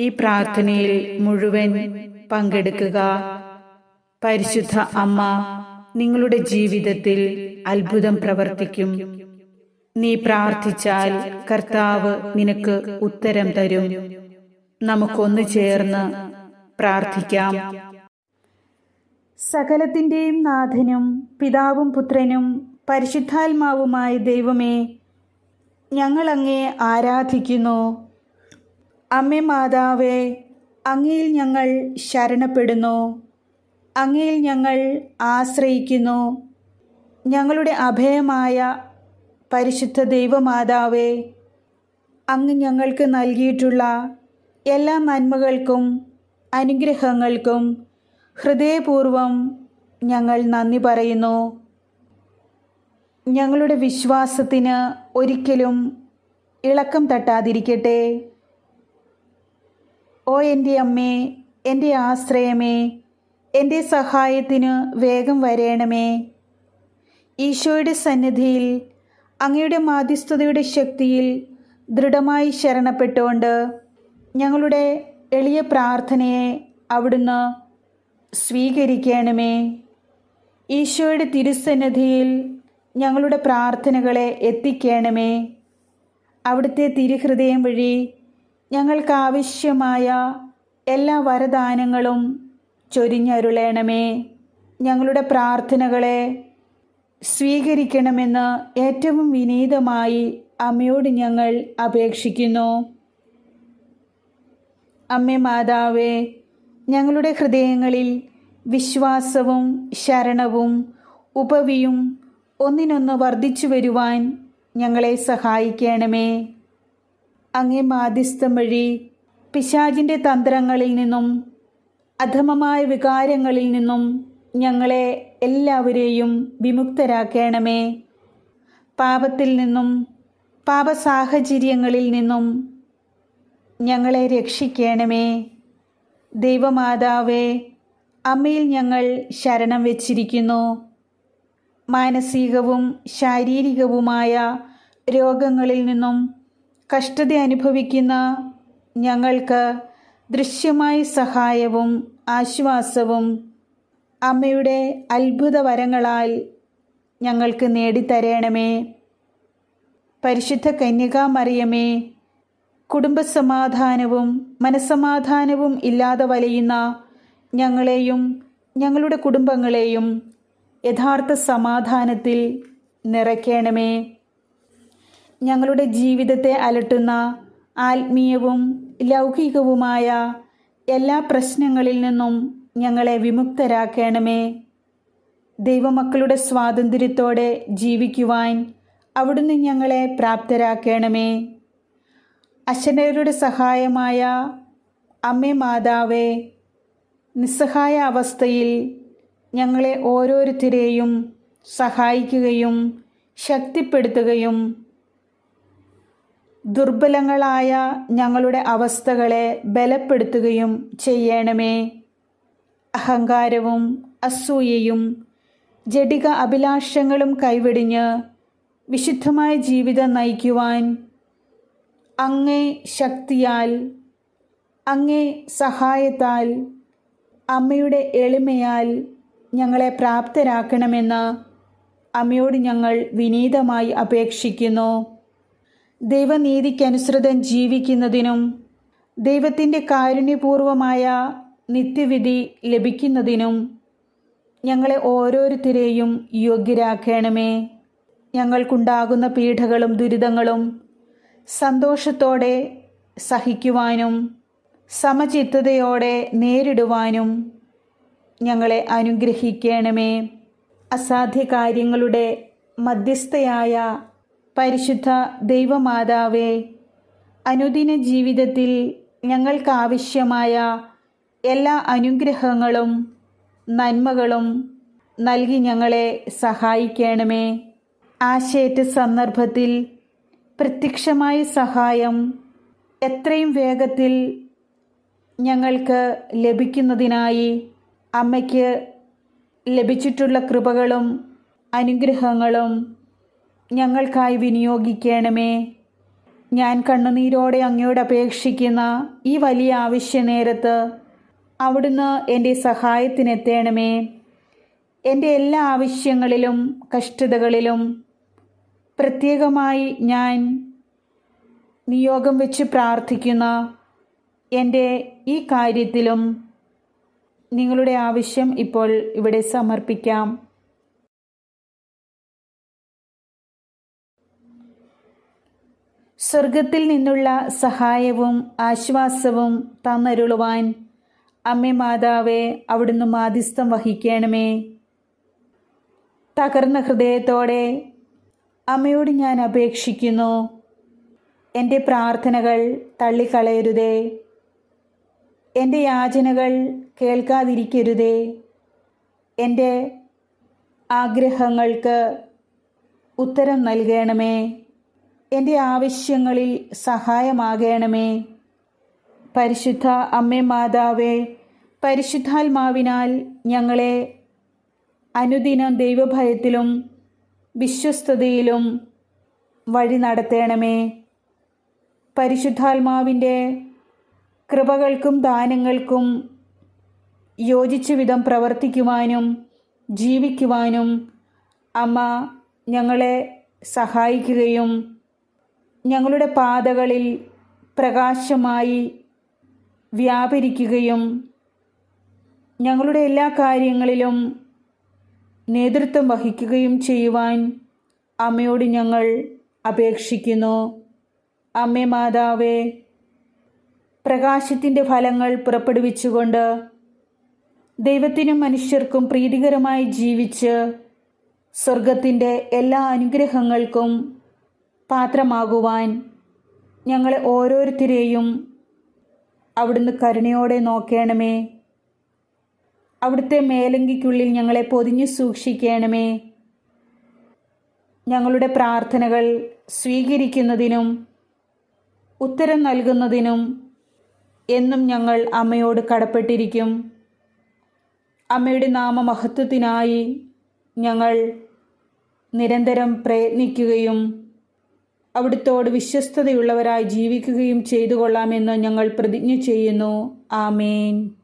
ഈ പ്രാർത്ഥനയിൽ മുഴുവൻ പങ്കെടുക്കുക. പരിശുദ്ധ അമ്മ നിങ്ങളുടെ ജീവിതത്തിൽ അത്ഭുതം പ്രവർത്തിക്കും. നീ പ്രാർത്ഥിച്ചാൽ കർത്താവ് നിനക്ക് ഉത്തരം തരും. നമുക്കൊന്ന് ചേർന്ന് പ്രാർത്ഥിക്കാം. സകലത്തിന്റെയും നാഥനും പിതാവും പുത്രനും പരിശുദ്ധാത്മാവുമായ ദൈവമേ ഞങ്ങൾ അങ്ങേ ആരാധിക്കുന്നു. അമ്മേ മാതാവേ അങ്ങയിൽ ഞങ്ങൾ ശരണപ്പെടുന്നു. അങ്ങയിൽ ഞങ്ങൾ ആശ്രയിക്കുന്നു. ഞങ്ങളുടെ അഭയമായ പരിശുദ്ധ ദൈവമാതാവേ അങ്ങ് ഞങ്ങൾക്ക് നൽകിയിട്ടുള്ള എല്ലാ നന്മകൾക്കും അനുഗ്രഹങ്ങൾക്കും ഹൃദയപൂർവം ഞങ്ങൾ നന്ദി പറയുന്നു. ഞങ്ങളുടെ വിശ്വാസത്തിന് ഒരിക്കലും ഇളക്കം തട്ടാതിരിക്കട്ടെ. ഓ എന്റെ അമ്മേ എന്റെ ആശ്രയമേ എന്റെ സഹായത്തിന് വേഗം വരേണമേ. ഈശോയുടെ സന്നിധിയിൽ അങ്ങയുടെ മാധ്യസ്ഥതയുടെ ശക്തിയിൽ ദൃഢമായി ശരണപ്പെട്ടുകൊണ്ട് ഞങ്ങളുടെ എളിയ പ്രാർത്ഥനയെ അവിടുന്ന് സ്വീകരിക്കണമേ. ഈശോയുടെ തിരുസന്നിധിയിൽ ഞങ്ങളുടെ പ്രാർത്ഥനകളെ എത്തിക്കണമേ. അവിടുത്തെ തിരുഹൃദയം വഴി ഞങ്ങൾക്ക് ആവശ്യമായ എല്ലാ വരദാനങ്ങളും ചൊരിഞ്ഞരുളേണമേ. ഞങ്ങളുടെ പ്രാർത്ഥനകളെ സ്വീകരിക്കണമെന്ന് ഏറ്റവും വിനീതമായി അമ്മയോട് ഞങ്ങൾ അപേക്ഷിക്കുന്നു. അമ്മേ മാതാവേ ഞങ്ങളുടെ ഹൃദയങ്ങളിൽ വിശ്വാസവും ശരണവും ഉപവിയും ഒന്നിനൊന്ന് വർദ്ധിച്ചു വരുവാൻ ഞങ്ങളെ സഹായിക്കണമേ. അങ്ങേ മാധ്യസ്ഥം വഴി പിശാചിന്റെ തന്ത്രങ്ങളിൽ നിന്നും അധമമായ വികാരങ്ങളിൽ നിന്നും ഞങ്ങളെ എല്ലാവരെയും വിമുക്തരാക്കണമേ. പാപത്തിൽ നിന്നും പാപസാഹചര്യങ്ങളിൽ നിന്നും ഞങ്ങളെ രക്ഷിക്കണമേ. ദൈവമാതാവേ അമ്മയിൽ ഞങ്ങൾ ശരണം വെച്ചിരിക്കുന്നു. മാനസികവും ശാരീരികവുമായ രോഗങ്ങളിൽ നിന്നും കഷ്ടത അനുഭവിക്കുന്ന ഞങ്ങൾക്ക് ദൃശ്യമായ സഹായവും ആശ്വാസവും അമ്മയുടെ അത്ഭുത വരങ്ങളാൽ ഞങ്ങൾക്ക് നേടിത്തരേണമേ. പരിശുദ്ധ കന്യകാമറിയമേ കുടുംബസമാധാനവും മനസ്സമാധാനവും ഇല്ലാതെ വലയുന്ന ഞങ്ങളെയും ഞങ്ങളുടെ കുടുംബങ്ങളെയും യഥാർത്ഥ സമാധാനത്തിൽ നിറയ്ക്കണമേ. ഞങ്ങളുടെ ജീവിതത്തെ അലട്ടുന്ന ആത്മീയവും ലൗകികവുമായ എല്ലാ പ്രശ്നങ്ങളിൽ നിന്നും ഞങ്ങളെ വിമുക്തരാക്കണമേ. ദൈവമക്കളുടെ സ്വാതന്ത്ര്യത്തോടെ ജീവിക്കുവാൻ അവിടുന്ന് ഞങ്ങളെ പ്രാപ്തരാക്കണമേ. അശനരുടെ സഹായമായ അമ്മേ മാതാവേ നിസ്സഹായ അവസ്ഥയിൽ ഞങ്ങളെ ഓരോരുത്തരെയും സഹായിക്കുകയും ശക്തിപ്പെടുത്തുകയും ദുർബലങ്ങളായ ഞങ്ങളുടെ അവസ്ഥകളെ ബലപ്പെടുത്തുകയും ചെയ്യണമേ. അഹങ്കാരവും അസൂയയും ജടിക അഭിലാഷങ്ങളും കൈവെടിഞ്ഞ് വിശുദ്ധമായ ജീവിതം നയിക്കുവാൻ അങ്ങേ ശക്തിയാൽ അങ്ങേ സഹായത്താൽ അമ്മയുടെ എളിമയാൽ ഞങ്ങളെ പ്രാപ്തരാക്കണമെന്ന് അമ്മയോട് ഞങ്ങൾ വിനീതമായി അപേക്ഷിക്കുന്നു. ദൈവനീതിക്കനുസൃതം ജീവിക്കുന്നതിനും ദൈവത്തിന്റെ കാരുണ്യപൂർവമായ നിത്യവിധി ലഭിക്കുന്നതിനും ഞങ്ങളെ ഓരോരുത്തരെയും യോഗ്യരാക്കണമേ. ഞങ്ങൾക്കുണ്ടാകുന്ന പീഠകളും ദുരിതങ്ങളും സന്തോഷത്തോടെ സഹിക്കുവാനും സമചിത്തതയോടെ നേരിടുവാനും ഞങ്ങളെ അനുഗ്രഹിക്കണമേ. അസാധ്യ കാര്യങ്ങളുടെ മധ്യസ്ഥയായ പരിശുദ്ധ ദൈവമാതാവേ അനുദിന ജീവിതത്തിൽ ഞങ്ങൾക്കാവശ്യമായ എല്ലാ അനുഗ്രഹങ്ങളും നന്മകളും നൽകി ഞങ്ങളെ സഹായിക്കണമേ. ആശയറ്റ സന്ദർഭത്തിൽ പ്രത്യക്ഷമായ സഹായം എത്രയും വേഗത്തിൽ ഞങ്ങൾക്ക് ലഭിക്കുന്നതിനായി അമ്മയ്ക്ക് ലഭിച്ചിട്ടുള്ള കൃപകളും അനുഗ്രഹങ്ങളും ഞങ്ങൾക്കായി വിനിയോഗിക്കണമേ. ഞാൻ കണ്ണുനീരോടെ അങ്ങയോട് അപേക്ഷിക്കുന്ന ഈ വലിയ ആവശ്യ നേരത്ത് അവിടുന്ന് എന്റെ സഹായത്തിനെത്തേണമേ. എന്റെ എല്ലാ ആവശ്യങ്ങളിലും കഷ്ടതകളിലും പ്രത്യേകമായി ഞാൻ നിയോഗം വെച്ച് പ്രാർത്ഥിക്കുന്ന എന്റെ ഈ കാര്യത്തിലും നിങ്ങളുടെ ആവശ്യം ഇപ്പോൾ ഇവിടെ സമർപ്പിക്കാം. സ്വർഗത്തിൽ നിന്നുള്ള സഹായവും ആശ്വാസവും തന്നരുളുവാൻ അമ്മേ മാതാവേ അവിടുന്ന് മാധ്യസ്ഥം വഹിക്കണമേ. തകർന്ന ഹൃദയത്തോടെ അമ്മയോട് ഞാൻ അപേക്ഷിക്കുന്നു. എന്റെ പ്രാർത്ഥനകൾ തള്ളിക്കളയരുതേ. എന്റെ യാചനകൾ കേൾക്കാതിരിക്കരുതേ. എന്റെ ആഗ്രഹങ്ങൾക്ക് ഉത്തരം നൽകണമേ. എന്റെ ആവശ്യങ്ങളിൽ സഹായമാകണമേ. പരിശുദ്ധ അമ്മേ മാതാവേ പരിശുദ്ധാത്മാവിനാൽ ഞങ്ങളെ അനുദിനം ദൈവഭയത്തിലും വിശ്വസ്തതയിലും വഴി നടത്തണമേ. പരിശുദ്ധാത്മാവിന്റെ കൃപകൾക്കും ദാനങ്ങൾക്കും യോജിച്ച വിധം പ്രവർത്തിക്കുവാനും ജീവിക്കുവാനും അമ്മ ഞങ്ങളെ സഹായിക്കുകയും ഞങ്ങളുടെ പാതകളിൽ പ്രകാശമായി വ്യാപരിക്കുകയും ഞങ്ങളുടെ എല്ലാ കാര്യങ്ങളിലും നേതൃത്വം വഹിക്കുകയും ചെയ്യുവാൻ അമ്മയോട് ഞങ്ങൾ അപേക്ഷിക്കുന്നു. അമ്മേ മാതാവേ പ്രകാശത്തിന്റെ ഫലങ്ങൾ പുറപ്പെടുവിച്ചുകൊണ്ട് ദൈവത്തിനും മനുഷ്യർക്കും പ്രീതികരമായി ജീവിച്ച് സ്വർഗത്തിന്റെ എല്ലാ അനുഗ്രഹങ്ങൾക്കും പാത്രമാകുവാൻ ഞങ്ങളെ ഓരോരുത്തരെയും അവിടുന്ന് കരുണയോടെ നോക്കണമേ. അവിടുത്തെ മേലങ്കിക്കുള്ളിൽ ഞങ്ങളെ പൊതിഞ്ഞു സൂക്ഷിക്കണമേ. ഞങ്ങളുടെ പ്രാർത്ഥനകൾ സ്വീകരിക്കുന്നതിനും ഉത്തരം നൽകുന്നതിനും എന്നും ഞങ്ങൾ അമ്മയോട് കടപ്പെട്ടിരിക്കും. അമ്മയുടെ നാമമഹത്വത്തിനായി ഞങ്ങൾ നിരന്തരം പ്രയത്നിക്കുകയും അവിടുത്തോട് വിശ്വസ്തതയുള്ളവരായി ജീവിക്കുകയും ചെയ്തു കൊള്ളാമെന്ന് ഞങ്ങൾ പ്രതിജ്ഞ ചെയ്യുന്നു. ആമേൻ.